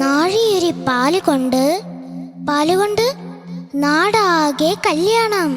നാഴിയൊരി പാൽ കൊണ്ട് പാലുകൊണ്ട് നാടാകെ കല്യാണം.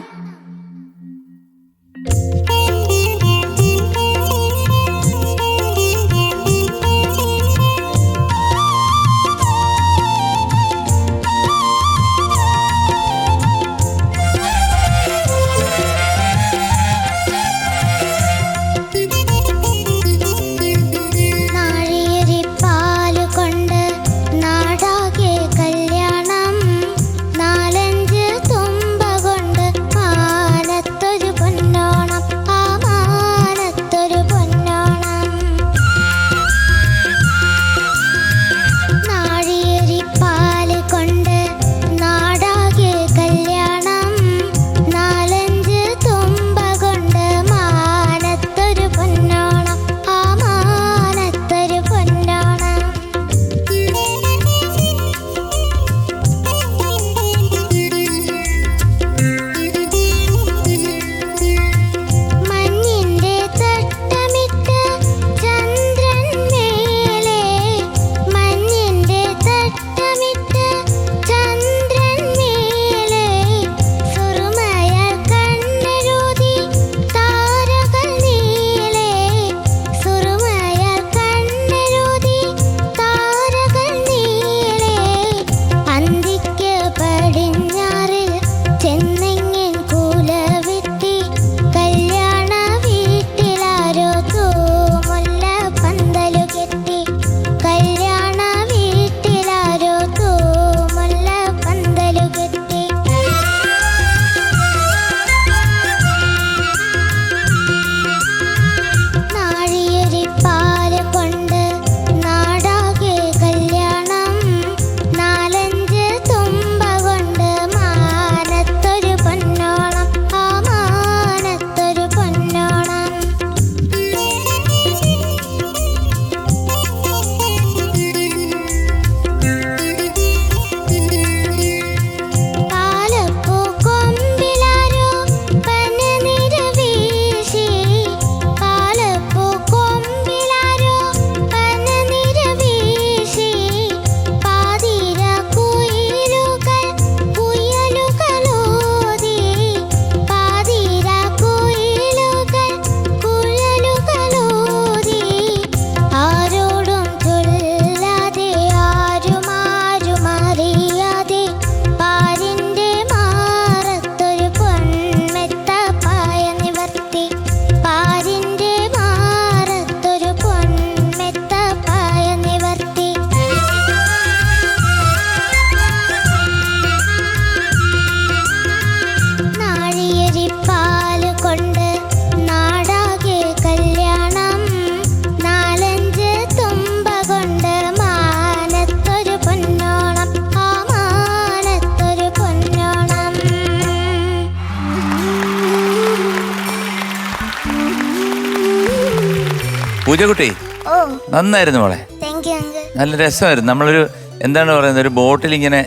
പൂജക്കുട്ടി ഓ. നന്നായിരുന്നു മോളെ. താങ്ക് യു അങ്കിൾ നല്ല രസമായിരുന്നു. നമ്മളൊരു എന്താണ് പറയുന്നത് ഒരു ബോട്ടിൽ ഇങ്ങനെ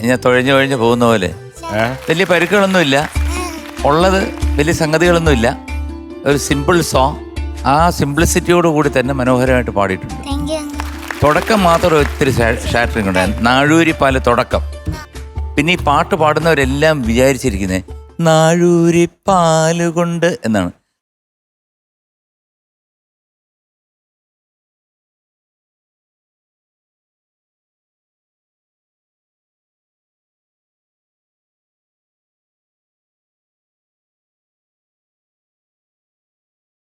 ഇങ്ങനെ തുഴഞ്ഞു തുഴഞ്ഞു പോകുന്ന പോലെ. വലിയ പരുക്കുകളൊന്നുമില്ല. ഉള്ളത് വലിയ സംഗതികളൊന്നുമില്ല. ഒരു സിമ്പിൾ സോങ് ആ സിംപ്ലിസിറ്റിയോട് കൂടി തന്നെ മനോഹരമായിട്ട് പാടിയിട്ടുണ്ട്. താങ്ക് യു അങ്കിൾ തുടക്കം മാത്രം ഒത്തിരി ഷാറ്ററിംഗ് ഉണ്ടായിരുന്നു. നാഴൂരി പാല തുടക്കം. പിന്നെ ഈ പാട്ട് പാടുന്നവരെല്ലാം വിചാരിച്ചിരിക്കുന്നത് നാഴൂരി പാലുകൊണ്ട് എന്നാണ്.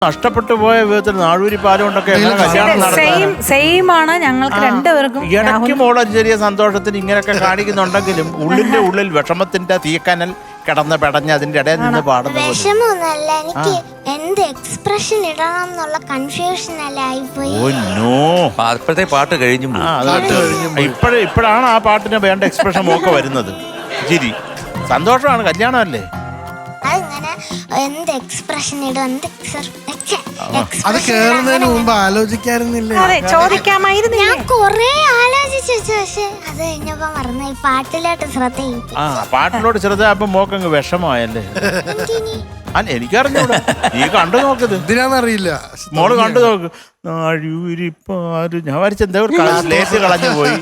നഷ്ടപ്പെട്ടു പോയ വിധത്തിൽ നാഴൂരി പാലം കൊണ്ടൊക്കെ എങ്ങനെ കല്യാണം സെയിം നടത്താനാണ് സെയിം ആണ് ഞങ്ങൾക്ക് രണ്ടുപേർക്കും ഇടയ്ക്ക് മോളെ ചെറിയ സന്തോഷത്തിന് ഇങ്ങനെയൊക്കെ കാണിക്കുന്നുണ്ടെങ്കിലും ഉള്ളിന്റെ ഉള്ളിൽ വിഷമത്തിന്റെ തീക്കനൽ കിടന്ന് പെടഞ്ഞ് അതിന്റെ ഇടയിൽ നിന്ന് പാടുന്ന പോലെ. എനിക്ക് എന്ത് എക്സ്പ്രഷൻ ഇടണം എന്നുള്ള കൺഫ്യൂഷൻ അല്ലേ ആയിപ്പോയി? Oh no. അപ്പോഴത്തെ പാട്ട് കഴിഞ്ഞു. ആ അത് ഇപ്പോഴേ ഇപ്പോഴാണ് ആ പാട്ടിന് വേണ്ട എക്സ്പ്രഷൻ ഒക്കെ വരുന്നത്. ചിരി സന്തോഷമാണ് കല്യാണമല്ലേ? അതിങ്ങനെ? എന്ത് എക്സ്പ്രഷൻ ഇടും? എന്ത് അത് കേറുന്നതിന് മുമ്പ് ആലോചിക്കാറുന്നില്ലേ അതെ ചോദിക്കാമായിരുന്നു ഞാൻ കൊറേ ആലോചിച്ചു പക്ഷെ അത് കഴിഞ്ഞപ്പോ മറന്നു ഈ പാട്ടിലോട്ട് ശ്രദ്ധ ആ പാട്ടിലോട് ശ്രദ്ധ അപ്പൊ മോക്കങ്ങ് വിഷമായല്ലേ അല്ല എനിക്കറിഞ്ഞൂടാ. നീ കണ്ടു നോക്കത്. എന്തിനാന്നറിയില്ല. മോൾ കണ്ടു നോക്ക്. നാഴൂരിപ്പാരു ഞാൻ വരച്ച എന്താ ഒരു സ്ലേറ്റ് കളഞ്ഞു പോയി.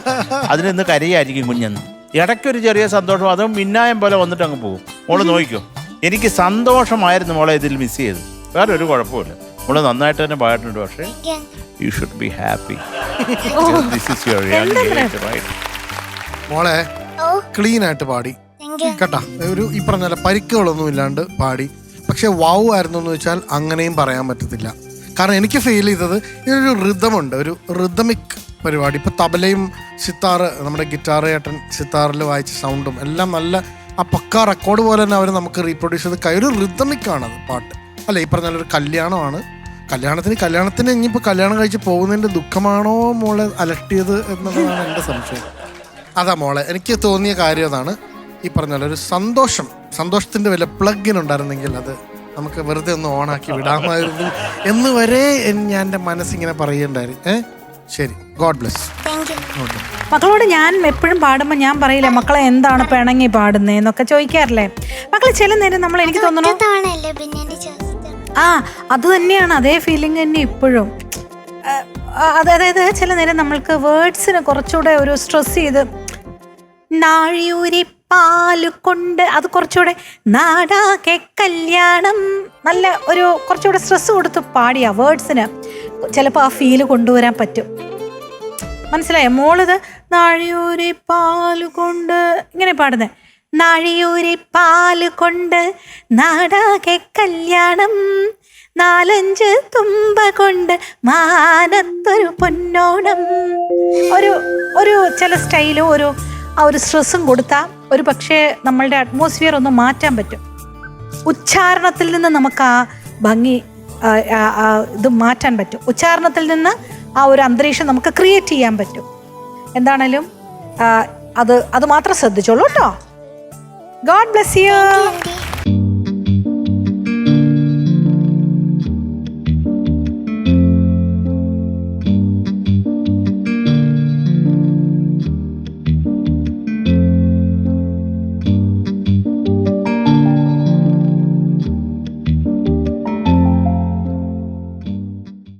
അതിനിന്ന് കരയായിരിക്കും കുഞ്ഞെന്ന് ഇടയ്ക്കൊരു ചെറിയ സന്തോഷം അതും മിന്നായം പോലെ വന്നിട്ട് അങ്ങ് പോകും. മോൾ നോക്കിക്കോ. എനിക്ക് സന്തോഷമായിരുന്നു മോളെ ഇതിൽ മിസ് ചെയ്ത് വേറെ ഒരു കുഴപ്പമില്ല. നമ്മൾ നന്നായിട്ട് തന്നെ പാടുന്നുണ്ട് പക്ഷേ you should be happy this is your young right മോളെ ക്ലീൻ ആയിട്ട് പാടി. കേട്ടാ ഒരു ഈ പറഞ്ഞ പരിക്കുകളൊന്നും ഇല്ലാണ്ട് പാടി. പക്ഷെ വൗ ആയിരുന്നു എന്ന് വെച്ചാൽ അങ്ങനെയും പറയാൻ പറ്റത്തില്ല. കാരണം എനിക്ക് ഫീൽ ചെയ്തത് ഇതൊരു റിതമുണ്ട് ഒരു റിതമിക് പരിപാടി. ഇപ്പൊ തബലയും സിത്താറ് നമ്മുടെ ഗിറ്റാർ ഏട്ടൻ സിത്താറിൽ വായിച്ച സൗണ്ടും എല്ലാം നല്ല ആ പക്ക റെക്കോർഡ് പോലെ തന്നെ അവർ നമുക്ക് റീപ്രൊഡ്യൂസ് ചെയ്ത് കൈ ഒരു റിതമിക് ആണ് അത് പാട്ട്. അല്ല ഈ പറഞ്ഞ ഒരു കല്യാണമാണ്. കല്യാണത്തിന് കല്യാണത്തിന് ഇനിയിപ്പോൾ കല്യാണം കഴിച്ച് പോകുന്നതിന്റെ ദുഃഖമാണോ മോളെ അലട്ടിയത് എന്നതാണ് എന്റെ സംശയം. അതാ മോളെ എനിക്ക് തോന്നിയ കാര്യം അതാണ്. ഈ പറഞ്ഞ ഒരു സന്തോഷം സന്തോഷത്തിന്റെ വല്ല പ്ലഗിന് ഉണ്ടായിരുന്നെങ്കിൽ അത് നമുക്ക് വെറുതെ ഒന്ന് ഓണാക്കി വിടാമായിരുന്നു. എന്ന് വരെ ഞാൻ എന്റെ മനസ്സിങ്ങനെ പറയുണ്ടായിരുന്നു ഏ? ശരി. ഗോഡ് ബ്ലെസ് മക്കളോട് ഞാൻ എപ്പോഴും പാടുമ്പോൾ ഞാൻ പറയില്ല മക്കളെ എന്താണ് പിണങ്ങി പാടുന്നേന്നൊക്കെ ചോദിക്കാറില്ലേ? മക്കളെ ചില നേരം നമ്മൾ എനിക്ക് തോന്നണു ആ അത് തന്നെയാണ്. അതേ ഫീലിംഗ് തന്നെ ഇപ്പോഴും. അതായത് ചില നേരം നമ്മൾക്ക് വേർഡ്സിന് കുറച്ചുകൂടെ ഒരു സ്ട്രെസ് ചെയ്ത് നാഴിയൂരി പാൽ കൊണ്ട് അത് കുറച്ചുകൂടെ നാടാകെ കല്യാണം നല്ല ഒരു കുറച്ചുകൂടെ സ്ട്രെസ് കൊടുത്ത് പാടിയ വേർഡ്സിന് ചിലപ്പോൾ ആ ഫീൽ കൊണ്ടുവരാൻ പറ്റും. മനസ്സിലായോ? മോളിത് നാഴിയൂരി പാൽ കൊണ്ട് ഇങ്ങനെ പാടുന്നത് നാഴിയൂരി പാൽ കൊണ്ട് നാടാകെ കല്യാണം നാലഞ്ച് തുമ്പ കൊണ്ട് മാനത്തൊരു പൊന്നോണം. ഒരു ഒരു ചില സ്റ്റൈലും ഒരു ആ ഒരു സ്ട്രെസ്സും കൊടുത്താൽ ഒരു പക്ഷേ നമ്മളുടെ അറ്റ്മോസ്ഫിയർ ഒന്ന് മാറ്റാൻ പറ്റും. ഉച്ചാരണത്തിൽ നിന്ന് നമുക്ക് ആ ഭംഗി ഇത് മാറ്റാൻ പറ്റും. ഉച്ചാരണത്തിൽ നിന്ന് ആ ഒരു അന്തരീക്ഷം നമുക്ക് ക്രിയേറ്റ് ചെയ്യാൻ പറ്റും. എന്താണേലും അത് അത് മാത്രം ശ്രദ്ധിച്ചോളൂ കേട്ടോ. God bless you aunty